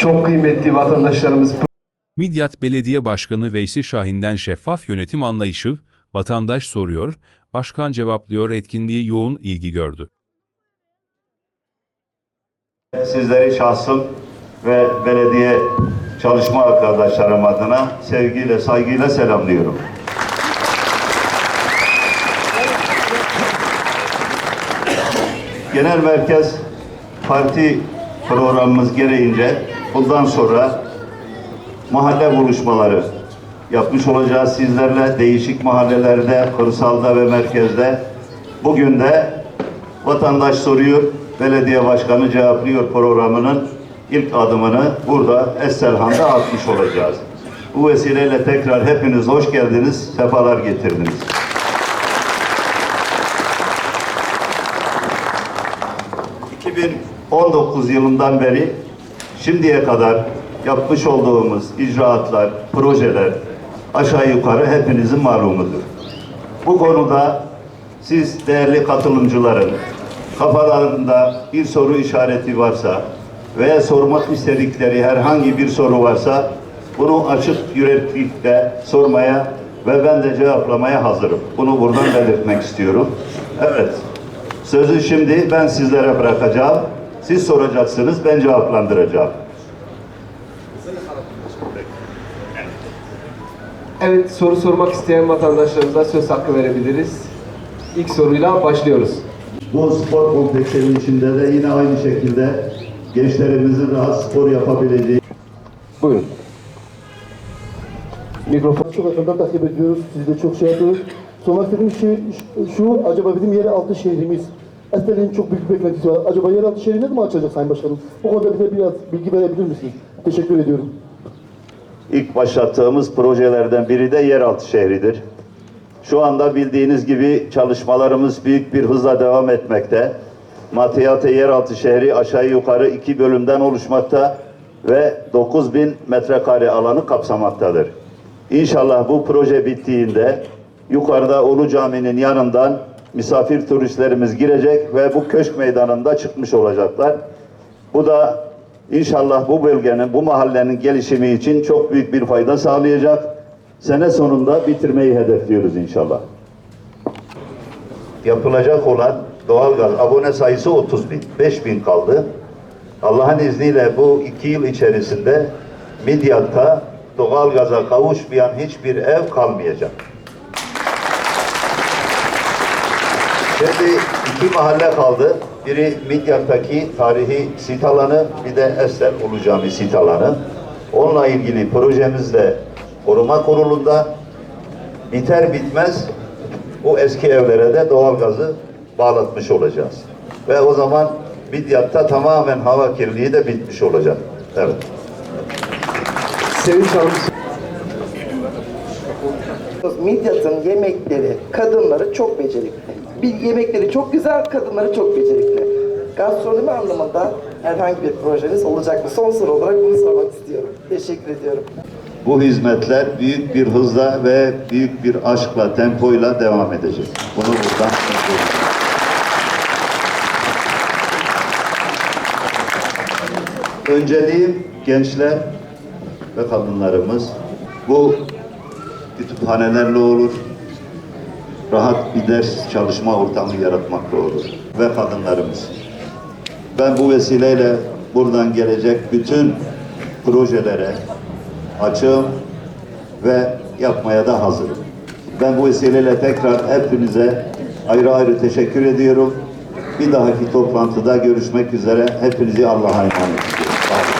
Çok kıymetli vatandaşlarımız Midyat Belediye Başkanı Veysi Şahin'den şeffaf yönetim anlayışı, vatandaş soruyor, başkan cevaplıyor etkinliği yoğun ilgi gördü. Sizleri şahsım ve belediye çalışma arkadaşlarım adına sevgiyle, saygıyla selamlıyorum. Genel Merkez Parti programımız gereğince bundan sonra mahalle buluşmaları yapmış olacağız sizlerle. Değişik mahallelerde, kırsalda ve merkezde. Bugün de vatandaş soruyor, belediye başkanı cevaplıyor programının ilk adımını burada Esselhan'da atmış olacağız. Bu vesileyle tekrar hepiniz hoş geldiniz, sefalar getirdiniz. ...2019 yılından beri şimdiye kadar yapmış olduğumuz icraatlar, projeler aşağı yukarı hepinizin malumudur. Bu konuda siz değerli katılımcıların kafalarında bir soru işareti varsa veya sormak istedikleri herhangi bir soru varsa bunu açık yüreklilikle sormaya ve ben de cevaplamaya hazırım. Bunu buradan belirtmek istiyorum. Evet. Sözü şimdi ben sizlere bırakacağım. Siz soracaksınız, ben cevaplandıracağım. Evet soru sormak isteyen vatandaşlarımıza söz hakkı verebiliriz. İlk soruyla başlıyoruz. Bu spor kompleksinin içinde de yine aynı şekilde gençlerimizin rahat spor yapabileceği Buyurun. Mikrofon. Çok yakından takip ediyoruz. Siz de çok şey yapıyoruz. Sormak istediğim şey şu, acaba bizim yeraltı şehrimiz, Estel'in çok büyük bir beklentisi var. Acaba yeraltı şehri ne zaman açacak Sayın Başkanım? Bu konuda bize biraz bilgi verebilir misiniz? Teşekkür ediyorum. ilk başlattığımız projelerden biri de yeraltı şehridir. Şu anda bildiğiniz gibi çalışmalarımız büyük bir hızla devam etmekte. Matiyate yeraltı şehri aşağı yukarı iki bölümden oluşmakta ve 9000 metrekare alanı kapsamaktadır. İnşallah bu proje bittiğinde yukarıda Ulu Cami'nin yanından misafir turistlerimiz girecek ve bu köşk meydanında çıkmış olacaklar. Bu da inşallah bu bölgenin, bu mahallenin gelişimi için çok büyük bir fayda sağlayacak. Sene sonunda bitirmeyi hedefliyoruz inşallah. Yapılacak olan doğalgaz abone sayısı 30 bin. 5 bin kaldı. Allah'ın izniyle bu iki yıl içerisinde Midyat'ta doğalgaza kavuşmayan hiçbir ev kalmayacak. Şimdi iki mahalle kaldı. Biri Midyat'taki tarihi sit alanı, bir de Esler Ulu Cami sit alanı. Onunla ilgili projemiz de koruma kurulunda biter bitmez bu eski evlere de doğalgazı bağlatmış olacağız. Ve o zaman Midyat'ta tamamen hava kirliliği de bitmiş olacak. Evet. Sevinç Hanım Midyat'ın yemekleri, kadınları çok becerikli. Bir yemekleri çok güzel, kadınları çok becerikli. Gastronomi anlamında herhangi bir projeniz olacak mı? Son soru olarak bunu sormak istiyorum. Teşekkür ediyorum. Bu hizmetler büyük bir hızla ve büyük bir aşkla, tempoyla devam edecek. Bunu buradan. Önceliğim gençler ve kadınlarımız. Bu kütüphanelerle olur, rahat bir ders çalışma ortamı yaratmakla olur ve kadınlarımız. Ben bu vesileyle buradan gelecek bütün projelere açığım ve yapmaya da hazırım. Ben bu vesileyle tekrar hepinize ayrı ayrı teşekkür ediyorum. Bir dahaki toplantıda görüşmek üzere. Hepinizi Allah'a emanet ediyorum.